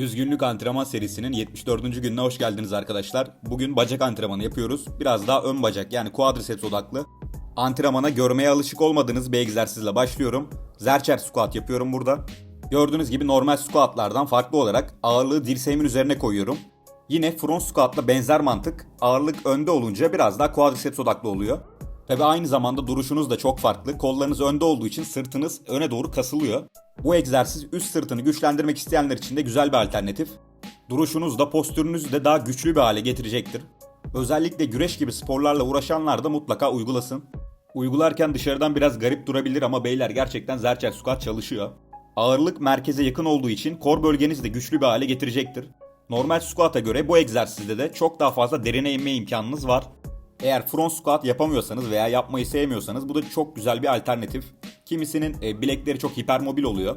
100 günlük antrenman serisinin 74. gününe hoş geldiniz arkadaşlar. Bugün bacak antrenmanı yapıyoruz. Biraz daha ön bacak yani quadriceps odaklı. Antrenmana görmeye alışık olmadığınız bir egzersizle başlıyorum. Zercher squat yapıyorum burada. Gördüğünüz gibi normal squatlardan farklı olarak ağırlığı dirseğimin üzerine koyuyorum. Yine front squat'la benzer mantık. Ağırlık önde olunca biraz daha quadriceps odaklı oluyor. Tabi aynı zamanda duruşunuz da çok farklı. Kollarınız önde olduğu için sırtınız öne doğru kasılıyor. Bu egzersiz üst sırtını güçlendirmek isteyenler için de güzel bir alternatif. Duruşunuz da postürünüzü de daha güçlü bir hale getirecektir. Özellikle güreş gibi sporlarla uğraşanlar da mutlaka uygulasın. Uygularken dışarıdan biraz garip durabilir ama beyler gerçekten Zercher Squat çalışıyor. Ağırlık merkeze yakın olduğu için kor bölgenizi de güçlü bir hale getirecektir. Normal squat'a göre bu egzersizde de çok daha fazla derine inme imkanınız var. Eğer front squat yapamıyorsanız veya yapmayı sevmiyorsanız bu da çok güzel bir alternatif. Kimisinin e, bilekleri çok hipermobil oluyor.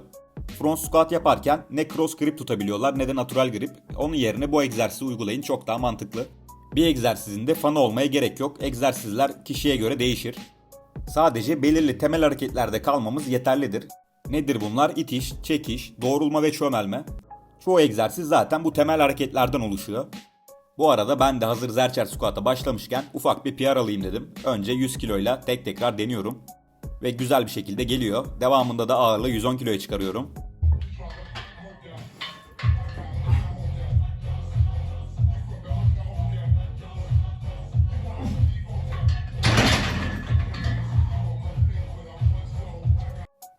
Front squat yaparken ne cross grip tutabiliyorlar ne de natural grip. Onun yerine bu egzersizi uygulayın çok daha mantıklı. Bir egzersizinde fanı olmaya gerek yok. Egzersizler kişiye göre değişir. Sadece belirli temel hareketlerde kalmamız yeterlidir. Nedir bunlar? İtiş, çekiş, doğrulma ve çömelme. Çoğu egzersiz zaten bu temel hareketlerden oluşuyor. Bu arada ben de hazır Zercher Squat'a başlamışken ufak bir PR alayım dedim. Önce 100 kiloyla tek tekrar deniyorum. Ve güzel bir şekilde geliyor. Devamında da ağırlığı 110 kiloya çıkarıyorum.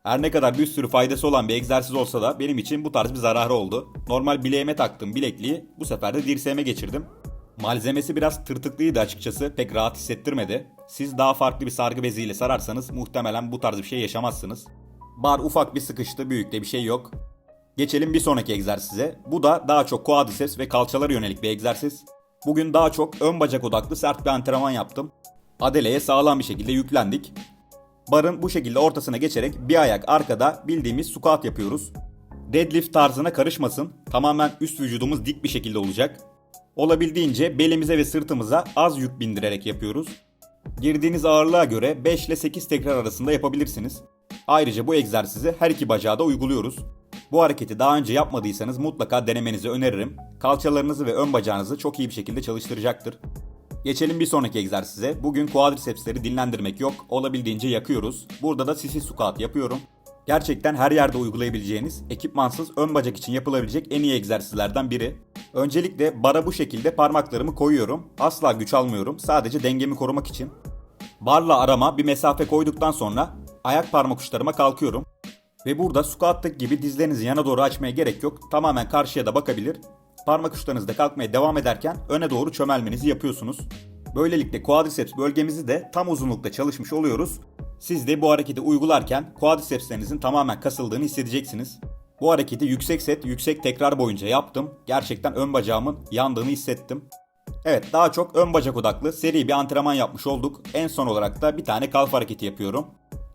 Her ne kadar bir sürü faydası olan bir egzersiz olsa da benim için bu tarz bir zararı oldu. Normal bileğime taktığım bilekliği bu sefer de dirseğime geçirdim. Malzemesi biraz tırtıklıydı açıkçası pek rahat hissettirmedi. Siz daha farklı bir sargı beziyle sararsanız muhtemelen bu tarz bir şey yaşamazsınız. Bar ufak bir sıkıştı büyük de bir şey yok. Geçelim bir sonraki egzersize. Bu da daha çok quadriceps ve kalçalara yönelik bir egzersiz. Bugün daha çok ön bacak odaklı sert bir antrenman yaptım. Adeleye sağlam bir şekilde yüklendik. Barın bu şekilde ortasına geçerek bir ayak arkada bildiğimiz squat yapıyoruz. Deadlift tarzına karışmasın. Tamamen üst vücudumuz dik bir şekilde olacak. Olabildiğince belimize ve sırtımıza az yük bindirerek yapıyoruz. Girdiğiniz ağırlığa göre 5 ile 8 tekrar arasında yapabilirsiniz. Ayrıca bu egzersizi her iki bacağı da uyguluyoruz. Bu hareketi daha önce yapmadıysanız mutlaka denemenizi öneririm. Kalçalarınızı ve ön bacağınızı çok iyi bir şekilde çalıştıracaktır. Geçelim bir sonraki egzersize. Bugün quadricepsleri dinlendirmek yok. Olabildiğince yakıyoruz. Burada da sisi squat yapıyorum. Gerçekten her yerde uygulayabileceğiniz, ekipmansız ön bacak için yapılabilecek en iyi egzersizlerden biri. Öncelikle bara bu şekilde parmaklarımı koyuyorum. Asla güç almıyorum. Sadece dengemi korumak için. Barla arama bir mesafe koyduktan sonra ayak parmak uçlarıma kalkıyorum. Ve burada squat'taki gibi dizlerinizi yana doğru açmaya gerek yok. Tamamen karşıya da bakabilir. Parmak uçlarınızda kalkmaya devam ederken öne doğru çömelmenizi yapıyorsunuz. Böylelikle quadriceps bölgemizi de tam uzunlukta çalışmış oluyoruz. Siz de bu hareketi uygularken quadricepslerinizin tamamen kasıldığını hissedeceksiniz. Bu hareketi yüksek set, yüksek tekrar boyunca yaptım. Gerçekten ön bacağımın yandığını hissettim. Evet daha çok ön bacak odaklı seri bir antrenman yapmış olduk. En son olarak da bir tane kalf hareketi yapıyorum.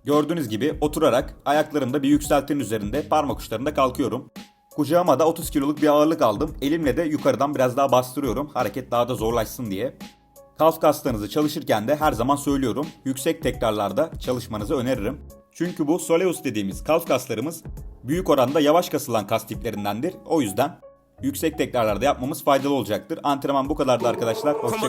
Gördüğünüz gibi oturarak ayaklarımda bir yükseltinin üzerinde parmak uçlarında kalkıyorum. Kucağıma da 30 kiloluk bir ağırlık aldım. Elimle de yukarıdan biraz daha bastırıyorum. Hareket daha da zorlaşsın diye. Kalf kaslarınızı çalışırken de her zaman söylüyorum. Yüksek tekrarlarda çalışmanızı öneririm. Çünkü bu soleus dediğimiz kalf kaslarımız büyük oranda yavaş kasılan kas tiplerindendir. O yüzden yüksek tekrarlarda yapmamız faydalı olacaktır. Antrenman bu kadardı arkadaşlar. Hoşçakalın.